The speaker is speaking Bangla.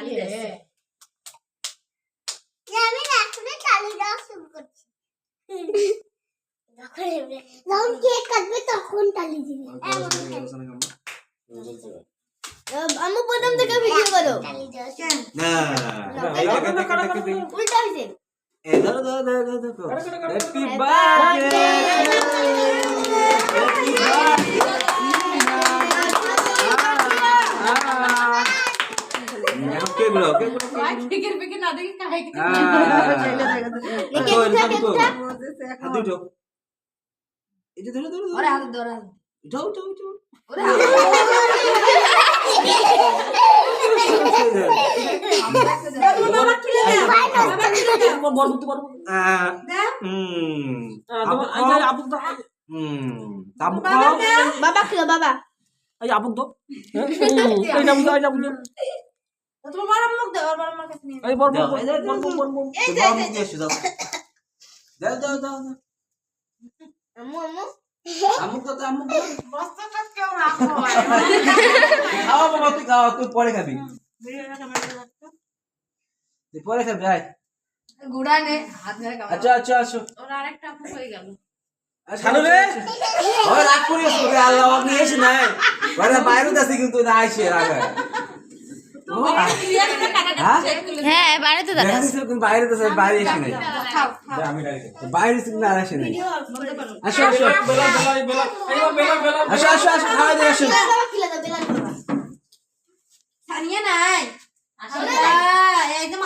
তালি দিচ্ছে আমি এখনই তালি দেওয়া শুরু করছি যখন কেক কাটবে তখন তালি দিবি আমি প্রথম থেকে ভিডিও করো না উল্টা হয়েছে happy birthday okay bro okay bro কেকের পেকে না দেখে খাই তো এরকম তো হাত এই যে ধরো ধরো ওরে হাত ধরে উঠাও উঠাও উঠাও ওরে বাবা বাবা এই। আবুক বাবা এই আবুক এই আবুক তোমার বড় মুখ দে ওর বড় মুখ কাছে নিয়ে এই বল বল এই দাও, বল দাও, বল বল এই তো যে বাবা এই মুখ দিয়ে দাও দাও দাও দাও দাও। আম্মু আম্মু তো, আমুক বস্তা কাট কেউ রাখো খাও বাবা তুই খাও তুই পরে খাবি তুই পরে খাবি আয় গুড়া নে হাত ধরে খাওয়া আচ্ছা আচ্ছা আসো ওর আরেকটা মুখ হয়ে গেল ছাড়ো রে। ওই রাগ করিস আল্লাহ আপনি এসে নাই বাইরে যাচ্ছে কিন্তু না আইসে রাগ হয়। হ্যাঁ বাইরে তো দাঁড়া বাইরে একদম